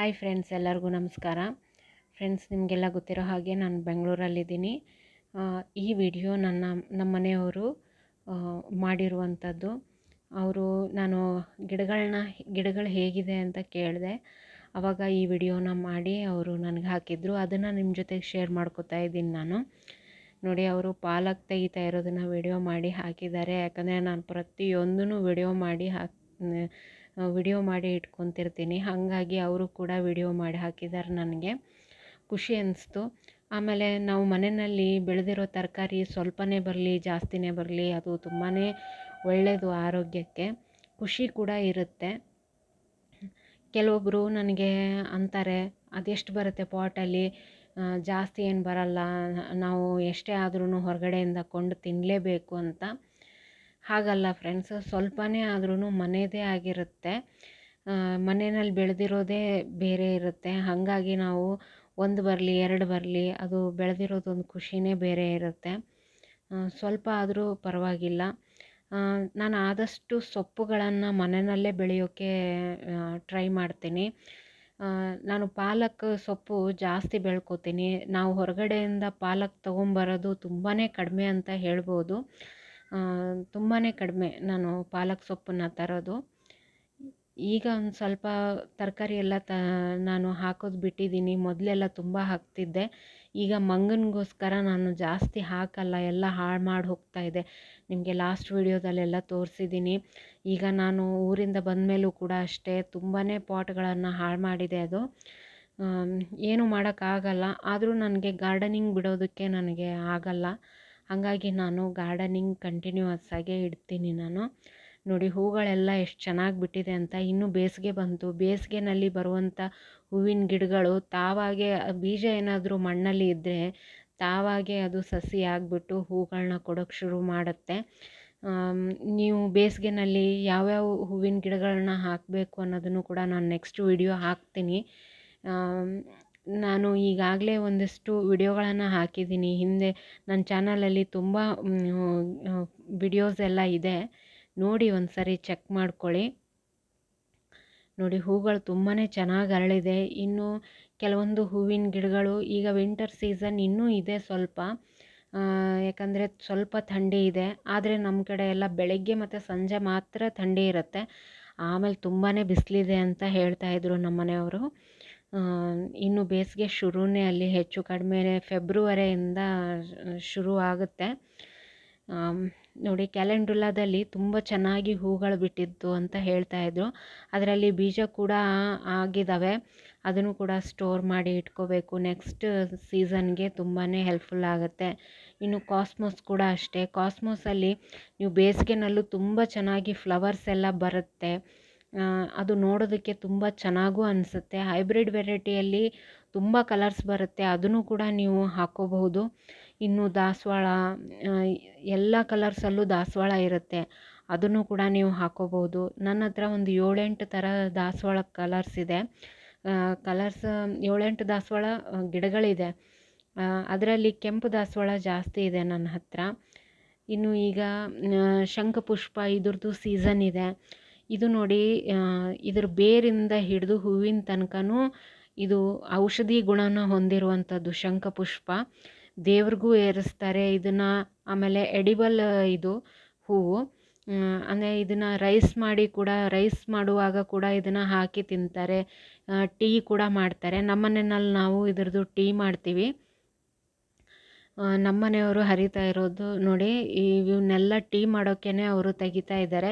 Hi friends, ಎಲ್ಲರಿಗೂ ನಮಸ್ಕಾರ. Friends, ನಿಮಗೆಲ್ಲ ಗೊತ್ತಿರೋ ಹಾಗೆ ನಾನು ಬೆಂಗಳೂರಲ್ಲಿದ್ದೀನಿ. ಈ ವಿಡಿಯೋ ನನ್ನ, ನಮ್ಮ ಮನೆಯವರು ಮಾಡಿರುವಂಥದ್ದು. ಅವರು, ನಾನು ಗಿಡಗಳನ್ನ ಗಿಡಗಳು ಹೇಗಿದೆ ಅಂತ ಕೇಳಿದೆ. ಆವಾಗ ಈ ವಿಡಿಯೋನ ಮಾಡಿ ಅವರು ನನಗೆ ಹಾಕಿದ್ರು. ಅದನ್ನು ನಿಮ್ಮ ಜೊತೆಗೆ ಶೇರ್ ಮಾಡ್ಕೋತಾ ಇದ್ದೀನಿ ನಾನು. ನೋಡಿ, ಅವರು ಪಾಲಕ್ ತೆಗಿತಾ ಇರೋದನ್ನು ವಿಡಿಯೋ ಮಾಡಿ ಹಾಕಿದ್ದಾರೆ. ಯಾಕಂದರೆ ನಾನು ಪ್ರತಿಯೊಂದೂ ವಿಡಿಯೋ ಮಾಡಿ ಹಾಕಿ ವಿಡಿಯೋ ಮಾಡಿ ಇಟ್ಕೊತಿರ್ತೀನಿ. ಹಾಗಾಗಿ ಅವರು ಕೂಡ ವಿಡಿಯೋ ಮಾಡಿ ಹಾಕಿದ್ದಾರೆ ನನಗೆ. ಖುಷಿ ಅನ್ನಿಸ್ತು ಆಮೇಲೆ ನಾವು ಮನೆಯಲ್ಲಿ ಬೆಳೆದಿರೋ ತರಕಾರಿ ಸ್ವಲ್ಪನೇ ಬರಲಿ, ಜಾಸ್ತಿನೇ ಬರಲಿ, ಅದು ತುಂಬಾ ಒಳ್ಳೆಯದು ಆರೋಗ್ಯಕ್ಕೆ ಖುಷಿ ಕೂಡ ಇರುತ್ತೆ. ಕೆಲವೊಬ್ಬರು ನನಗೆ ಅಂತಾರೆ, ಅದೆಷ್ಟು ಬರುತ್ತೆ ಪಾಟಲ್ಲಿ? ಜಾಸ್ತಿ ಏನು ಬರಲ್ಲ. ನಾವು ಎಷ್ಟೇ ಆದ್ರೂ ಹೊರಗಡೆಯಿಂದ ಕೊಂಡು ತಿನ್ನಲೇಬೇಕು ಅಂತ. ಹಾಗಲ್ಲ ಫ್ರೆಂಡ್ಸ್ ಸ್ವಲ್ಪನೇ ಆದ್ರೂ ಮನೆಯದೇ ಆಗಿರುತ್ತೆ. ಮನೆಯಲ್ಲಿ ಬೆಳೆದಿರೋದೇ ಬೇರೆ ಇರುತ್ತೆ. ಹಾಗಾಗಿ ನಾವು ಒಂದು ಬರಲಿ, ಎರಡು ಬರಲಿ, ಅದು ಬೆಳೆದಿರೋದೊಂದು ಖುಷಿನೇ ಬೇರೆ ಇರುತ್ತೆ. ಸ್ವಲ್ಪ ಆದರೂ ಪರವಾಗಿಲ್ಲ. ನಾನು ಆದಷ್ಟು ಸೊಪ್ಪುಗಳನ್ನು ಮನೆಯಲ್ಲೇ ಬೆಳೆಯೋಕ್ಕೆ ಟ್ರೈ ಮಾಡ್ತೀನಿ. ನಾನು ಪಾಲಕ್ ಸೊಪ್ಪು ಜಾಸ್ತಿ ಬೆಳ್ಕೊತೀನಿ. ನಾವು ಹೊರಗಡೆಯಿಂದ ಪಾಲಕ್ ತೊಗೊಂಬರೋದು ತುಂಬಾ ಕಡಿಮೆ ಅಂತ ಹೇಳ್ಬೋದು. ತುಂಬಾ ಕಡಿಮೆ ನಾನು ಪಾಲಕ್ ಸೊಪ್ಪನ್ನು ತರೋದು. ಈಗ ಒಂದು ಸ್ವಲ್ಪ ತರಕಾರಿ ಎಲ್ಲ ತ, ನಾನು ಹಾಕೋದು ಬಿಟ್ಟಿದ್ದೀನಿ ಮೊದಲೆಲ್ಲ ತುಂಬ ಹಾಕ್ತಿದ್ದೆ. ಈಗ ಮಂಗನಿಗೋಸ್ಕರ ನಾನು ಜಾಸ್ತಿ ಹಾಕಲ್ಲ, ಎಲ್ಲ ಹಾಳು ಮಾಡಿ ಹೋಗ್ತಾ ಇದೆ. ನಿಮಗೆ ಲಾಸ್ಟ್ ವೀಡಿಯೋದಲ್ಲೆಲ್ಲ ತೋರಿಸಿದ್ದೀನಿ ಈಗ ನಾನು ಊರಿಂದ ಬಂದ ಮೇಲೂ ಕೂಡ ಅಷ್ಟೇ ತುಂಬಾ ಪಾಟ್ಗಳನ್ನು ಹಾಳು ಮಾಡಿದೆ ಅದು. ಏನು ಮಾಡೋಕ್ಕಾಗಲ್ಲ ಆದರೂ ನನಗೆ ಗಾರ್ಡನಿಂಗ್ ಬಿಡೋದಕ್ಕೆ ನನಗೆ ಆಗಲ್ಲ. ಹಾಗಾಗಿ ನಾನು ಗಾರ್ಡನಿಂಗ್ ಕಂಟಿನ್ಯೂಯಸ್ ಆಗೇ ಇಡ್ತೀನಿ ನಾನು. ನೋಡಿ ಹೂಗಳೆಲ್ಲ ಎಷ್ಟು ಚೆನ್ನಾಗಿ ಬಿಟ್ಟಿದೆ ಅಂತ ಇನ್ನು ಬೇಸಿಗೆ ಬಂತು. ಬೇಸಿಗೆನಲ್ಲಿ ಬರುವಂಥ ಹೂವಿನ ಗಿಡಗಳು ತಾವಾಗೆ, ಬೀಜ ಏನಾದರೂ ಮಣ್ಣಲ್ಲಿ ಇದ್ದರೆ ತಾವಾಗೆ ಅದು ಸಸಿ ಆಗಿಬಿಟ್ಟು ಹೂಗಳನ್ನ ಕೊಡೋಕ್ಕೆ ಶುರು ಮಾಡುತ್ತೆ. ನೀವು ಬೇಸಿಗೆನಲ್ಲಿ ಯಾವ್ಯಾವ ಹೂವಿನ ಗಿಡಗಳನ್ನ ಹಾಕಬೇಕು ಅನ್ನೋದನ್ನು ಕೂಡ ನಾನು ನೆಕ್ಸ್ಟ್ ವಿಡಿಯೋ ಹಾಕ್ತೀನಿ. ನಾನು ಈಗಾಗಲೇ ಒಂದಿಷ್ಟು ವಿಡಿಯೋಗಳನ್ನು ಹಾಕಿದ್ದೀನಿ. ಹಿಂದೆ ನನ್ನ ಚಾನಲಲ್ಲಿ ತುಂಬ ವಿಡಿಯೋಸ್ ಎಲ್ಲ ಇದೆ. ನೋಡಿ ಒಂದು ಸರಿ ಚೆಕ್ ಮಾಡ್ಕೊಳ್ಳಿ. ನೋಡಿ ಹೂಗಳು ತುಂಬಾ ಚೆನ್ನಾಗಿ ಅರಳಿದೆ. ಇನ್ನು ಕೆಲವೊಂದು ಹೂವಿನ ಗಿಡಗಳು ಈಗ ವಿಂಟರ್ ಸೀಸನ್ ಇನ್ನೂ ಇದೆ ಸ್ವಲ್ಪ. ಯಾಕಂದರೆ ಸ್ವಲ್ಪ ಥಂಡಿ ಇದೆ. ಆದರೆ ನಮ್ಮ ಕಡೆ ಎಲ್ಲ ಬೆಳಗ್ಗೆ ಮತ್ತು ಸಂಜೆ ಮಾತ್ರ ಥಂಡಿ ಇರುತ್ತೆ. ಆಮೇಲೆ ತುಂಬಾ ಬಿಸಿಲಿದೆ ಅಂತ ಹೇಳ್ತಾ ಇದ್ರು ನಮ್ಮ ಮನೆಯವರು ಇನ್ನು ಬೇಸಿಗೆ ಶುರುನೇ ಅಲ್ಲಿ ಹೆಚ್ಚು ಕಡಿಮೆ ಫೆಬ್ರವರಿಯಿಂದ ಶುರು ಆಗುತ್ತೆ. ನೋಡಿ ಕ್ಯಾಲೆಂಡುಲಾದಲ್ಲಿ ತುಂಬ ಚೆನ್ನಾಗಿ ಹೂಗಳು ಬಿಟ್ಟಿದ್ದು ಅಂತ ಹೇಳ್ತಾ ಇದ್ರು. ಅದರಲ್ಲಿ ಬೀಜ ಕೂಡ ಆಗಿದ್ದಾವೆ ಅದನ್ನು ಕೂಡ ಸ್ಟೋರ್ ಮಾಡಿ ಇಟ್ಕೋಬೇಕು. ನೆಕ್ಸ್ಟ್ ಸೀಸನ್ಗೆ ತುಂಬಾ ಹೆಲ್ಪ್ಫುಲ್ ಆಗುತ್ತೆ. ಇನ್ನು ಕಾಸ್ಮೋಸ್ ಕೂಡ ಅಷ್ಟೇ. ಕಾಸ್ಮೋಸಲ್ಲಿ ನೀವು ಬೇಸಿಗೆನಲ್ಲೂ ತುಂಬ ಚೆನ್ನಾಗಿ ಫ್ಲವರ್ಸ್ ಎಲ್ಲ ಬರುತ್ತೆ. ಅದು ನೋಡೋದಕ್ಕೆ ತುಂಬ ಚೆನ್ನಾಗೂ ಅನಿಸುತ್ತೆ. ಹೈಬ್ರಿಡ್ ವೆರೈಟಿಯಲ್ಲಿ ತುಂಬ ಕಲರ್ಸ್ ಬರುತ್ತೆ. ಅದನ್ನು ಕೂಡ ನೀವು ಹಾಕ್ಕೋಬಹುದು ಇನ್ನು ದಾಸವಾಳ ಎಲ್ಲ ಕಲರ್ಸಲ್ಲೂ ದಾಸವಾಳ ಇರುತ್ತೆ. ಅದನ್ನು ಕೂಡ ನೀವು ಹಾಕ್ಕೋಬಹುದು ನನ್ನ ಹತ್ರ ಒಂದು ಏಳೆಂಟು ಥರ ದಾಸವಾಳ ಕಲರ್ಸ್ ಇದೆ. ಕಲರ್ಸ್, ಏಳೆಂಟು ದಾಸವಾಳ ಗಿಡಗಳಿದೆ. ಅದರಲ್ಲಿ ಕೆಂಪು ದಾಸವಾಳ ಜಾಸ್ತಿ ಇದೆ ನನ್ನ ಹತ್ರ. ಇನ್ನು ಈಗ ಶಂಖಪುಷ್ಪ ಇದ್ರದ್ದು ಸೀಸನ್ ಇದೆ. ಇದು ನೋಡಿ ಇದರ ಬೇರಿಂದ ಹಿಡಿದು ಹೂವಿನ ತನಕನೂ ಇದು ಔಷಧಿ ಗುಣನ ಹೊಂದಿರುವಂಥದ್ದು ಶಂಖಪುಷ್ಪ ದೇವ್ರಿಗೂ ಏರಿಸ್ತಾರೆ. ಇದನ್ನು ಆಮೇಲೆ ಎಡಿಬಲ್ ಇದು ಹೂವು. ಅಂದರೆ ಇದನ್ನು ರೈಸ್ ಮಾಡಿ ಕೂಡ ರೈಸ್ ಮಾಡುವಾಗ ಕೂಡ ಇದನ್ನು ಹಾಕಿ ತಿಂತಾರೆ. ಟೀ ಕೂಡ ಮಾಡ್ತಾರೆ. ನಮ್ಮ ಮನೆಯಲ್ಲಿ ನಾವು ಇದ್ರದ್ದು ಟೀ ಮಾಡ್ತೀವಿ. ನಮ್ಮ ಮನೆಯವರು ಹರಿತಾ ಇರೋದು ನೋಡಿ, ಇವನ್ನೆಲ್ಲ ಟೀ ಮಾಡೋಕ್ಕೇ ಅವರು ತೆಗಿತಾ ಇದ್ದಾರೆ.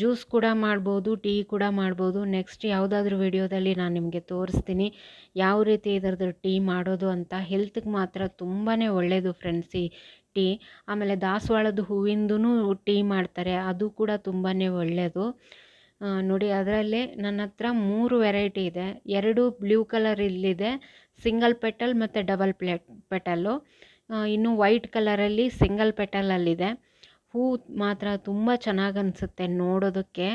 ಜ್ಯೂಸ್ ಕೂಡ ಮಾಡ್ಬೋದು, ಟೀ ಕೂಡ ಮಾಡ್ಬೋದು. ನೆಕ್ಸ್ಟ್ ಯಾವುದಾದ್ರೂ ವಿಡಿಯೋದಲ್ಲಿ ನಾನು ನಿಮಗೆ ತೋರಿಸ್ತೀನಿ. ಯಾವ ರೀತಿ ಇದರದ್ದು ಟೀ ಮಾಡೋದು ಅಂತ. ಹೆಲ್ತ್ಗೆ ಮಾತ್ರ ತುಂಬಾ ಒಳ್ಳೆಯದು ಫ್ರೆಂಡ್ಸ್ ಈ ಟೀ. ಆಮೇಲೆ ದಾಸವಾಳದ ಹೂವಿಂದೂ ಟೀ ಮಾಡ್ತಾರೆ. ಅದು ಕೂಡ ತುಂಬಾ ಒಳ್ಳೆಯದು ನೋಡಿ, ಅದರಲ್ಲೇ ನನ್ನ ಹತ್ರ ಮೂರು ವೆರೈಟಿ ಇದೆ. ಎರಡು ಬ್ಲೂ ಕಲರ್ ಇಲ್ಲಿದೆ. ಸಿಂಗಲ್ ಪೆಟಲ್ ಮತ್ತು ಡಬಲ್ ಪ್ಲೇಟ್ ಪೆಟಲ್ಲು ಇನ್ನು ವೈಟ್ ಕಲರಲ್ಲಿ ಸಿಂಗಲ್ ಪೆಟಲಲ್ಲಿದೆ. ಹೂ ಮಾತ್ರ ತುಂಬ ಚೆನ್ನಾಗಿ ಅನಿಸುತ್ತೆ ನೋಡೋದಕ್ಕೆ.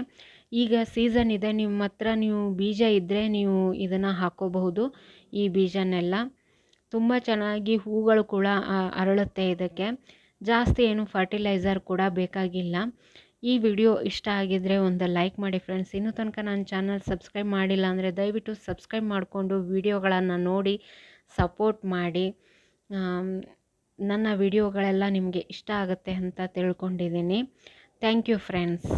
ಈಗ ಸೀಸನ್ ಇದೆ, ನಿಮ್ಮ ಹತ್ರ ನೀವು ಬೀಜ ಇದ್ದರೆ ನೀವು ಇದನ್ನು ಹಾಕ್ಕೋಬಹುದು ಈ ಬೀಜನೆಲ್ಲ. ತುಂಬ ಚೆನ್ನಾಗಿ ಹೂಗಳು ಕೂಡ ಅರಳುತ್ತೆ ಇದಕ್ಕೆ. ಜಾಸ್ತಿ ಏನು ಫರ್ಟಿಲೈಸರ್ ಕೂಡ ಬೇಕಾಗಿಲ್ಲ. ಈ ವಿಡಿಯೋ ಇಷ್ಟ ಆಗಿದ್ದರೆ ಒಂದು ಲೈಕ್ ಮಾಡಿ ಫ್ರೆಂಡ್ಸ್. ಇನ್ನು ತನಕ ನನ್ನ ಚಾನಲ್ ಸಬ್ಸ್ಕ್ರೈಬ್ ಮಾಡಿಲ್ಲ ಅಂದರೆ ದಯವಿಟ್ಟು ಸಬ್ಸ್ಕ್ರೈಬ್ ಮಾಡಿಕೊಂಡು ವಿಡಿಯೋಗಳನ್ನು ನೋಡಿ, ಸಪೋರ್ಟ್ ಮಾಡಿ. ನನ್ನ ವಿಡಿಯೋಗಳೆಲ್ಲ ನಿಮಗೆ ಇಷ್ಟ ಆಗುತ್ತೆ ಅಂತ ತಿಳ್ಕೊಂಡಿದ್ದೀನಿ. Thank you friends